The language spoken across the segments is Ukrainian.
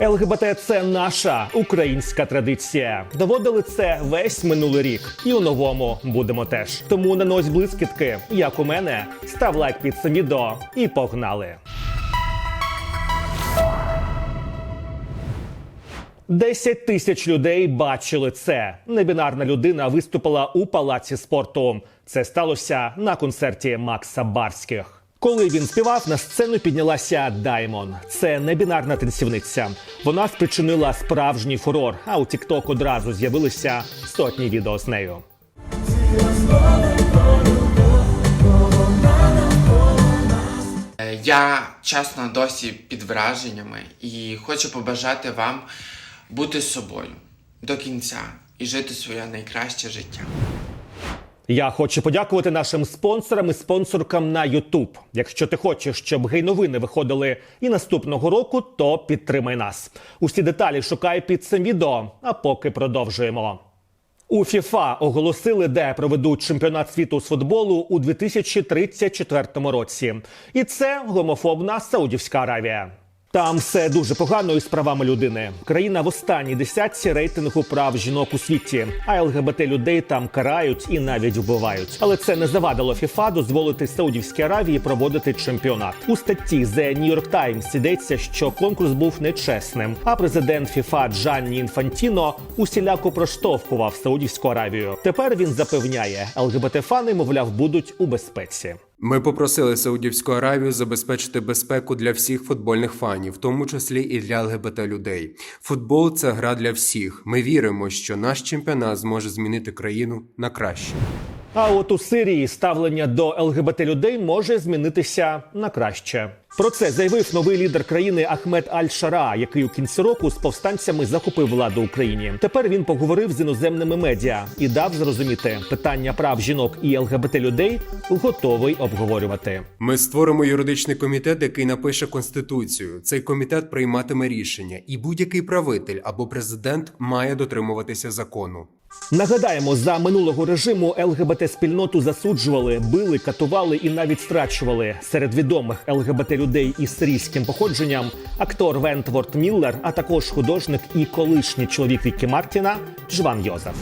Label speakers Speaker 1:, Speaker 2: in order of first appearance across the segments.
Speaker 1: ЛГБТ це наша українська традиція. Доводили це весь минулий рік, і у новому будемо теж. Тому нанось блискітки, як у мене. Став лайк під цим відео і погнали. 10 тисяч людей бачили це. Небінарна людина виступила у палаці спорту. Це сталося на концерті Макса Барських. Коли він співав, на сцену піднялася Даймон. Це небінарна танцівниця. Вона спричинила справжній фурор. А у TikTok одразу з'явилися сотні відео з нею.
Speaker 2: Е, Я чесно досі під враженнями і хочу побажати вам бути собою до кінця і жити своє найкраще життя.
Speaker 1: Я хочу подякувати нашим спонсорам і спонсоркам на YouTube. Якщо ти хочеш, щоб гей-новини виходили і наступного року, то підтримай нас. Усі деталі шукай під цим відео. А поки продовжуємо. У ФІФА оголосили, де проведуть чемпіонат світу з футболу у 2034 році. І це гомофобна Саудівська Аравія. Там все дуже погано із правами людини. Країна в останній десятці рейтингу прав жінок у світі, а ЛГБТ людей там карають і навіть вбивають. Але це не завадило ФІФА дозволити Саудівській Аравії проводити чемпіонат. У статті The New York Times йдеться, що конкурс був нечесним. А президент ФІФА Джанні Інфантіно усіляко проштовхував Саудівську Аравію. Тепер він запевняє, ЛГБТ-фани, мовляв, будуть у безпеці.
Speaker 3: Ми попросили Саудівську Аравію забезпечити безпеку для всіх футбольних фанів, в тому числі і для ЛГБТ людей. Футбол це гра для всіх. Ми віримо, що наш чемпіонат зможе змінити країну на краще.
Speaker 1: А от у Сирії ставлення до ЛГБТ людей може змінитися на краще. Про це заявив новий лідер країни Ахмед Аль-Шара, який у кінці року з повстанцями захопив владу Україні. Тепер він поговорив з іноземними медіа і дав зрозуміти питання прав жінок і ЛГБТ людей готовий обговорювати.
Speaker 3: Ми створимо юридичний комітет, який напише конституцію. Цей комітет прийматиме рішення, і будь-який правитель або президент має дотримуватися закону.
Speaker 1: Нагадаємо, за минулого режиму ЛГБТ спільноту засуджували, били, катували і навіть страчували. Серед відомих ЛГБТ людей із сирійським походженням актор Вентворд Міллер, а також художник і колишній чоловік Вікі Мартіна Жван Йозеф.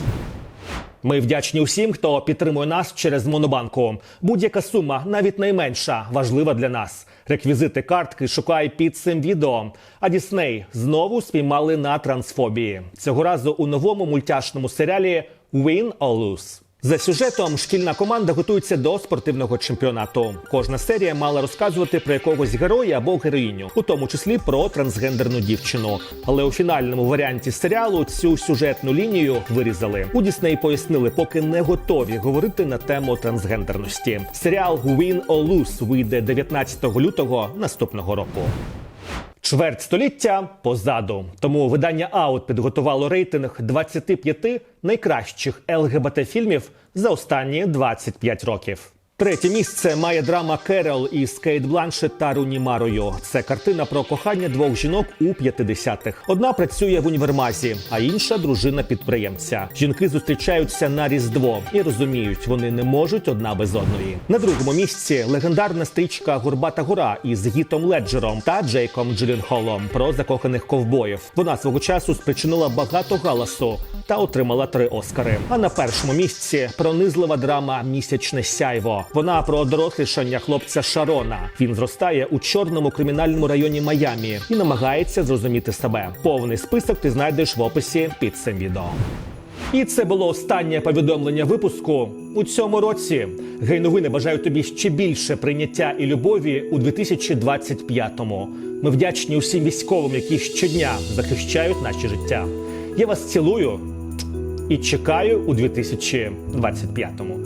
Speaker 1: Ми вдячні усім, хто підтримує нас через Монобанку. Будь-яка сума, навіть найменша, важлива для нас. Реквізити картки шукай під цим відео. А Дісней знову спіймали на трансфобії. Цього разу у новому мультяшному серіалі Win or Lose. За сюжетом шкільна команда готується до спортивного чемпіонату. Кожна серія мала розказувати про якогось героя або героїню, у тому числі про трансгендерну дівчину. Але у фінальному варіанті серіалу цю сюжетну лінію вирізали. У Дісней пояснили, поки не готові говорити на тему трансгендерності. Серіал Win or Lose вийде 19 лютого наступного року. Чверть століття позаду. Тому видання Аут підготувало рейтинг 25 найкращих ЛГБТ фільмів за останні 25 років. Третє місце має драма Керол із Кейт Бланшет та Руні Марою. Це картина про кохання двох жінок у 50-х. Одна працює в універмазі, а інша дружина підприємця. Жінки зустрічаються на різдво і розуміють, вони не можуть одна без одної. На другому місці легендарна стрічка Горбата гора із Гітом Леджером та Джейком Джилленхолом про закоханих ковбоїв. Вона свого часу спричинила багато галасу та отримала три Оскари. А на першому місці пронизлива драма Місячне сяйво. Вона про дорослішання хлопця Шарона. Він зростає у чорному кримінальному районі Майамі і намагається зрозуміти себе. Повний список ти знайдеш в описі під цим відео. І це було останнє повідомлення випуску у цьому році. Гей-новини бажають тобі ще більше прийняття і любові у 2025-му. Ми вдячні усім військовим, які щодня захищають наші життя. Я вас цілую і чекаю у 2025-му.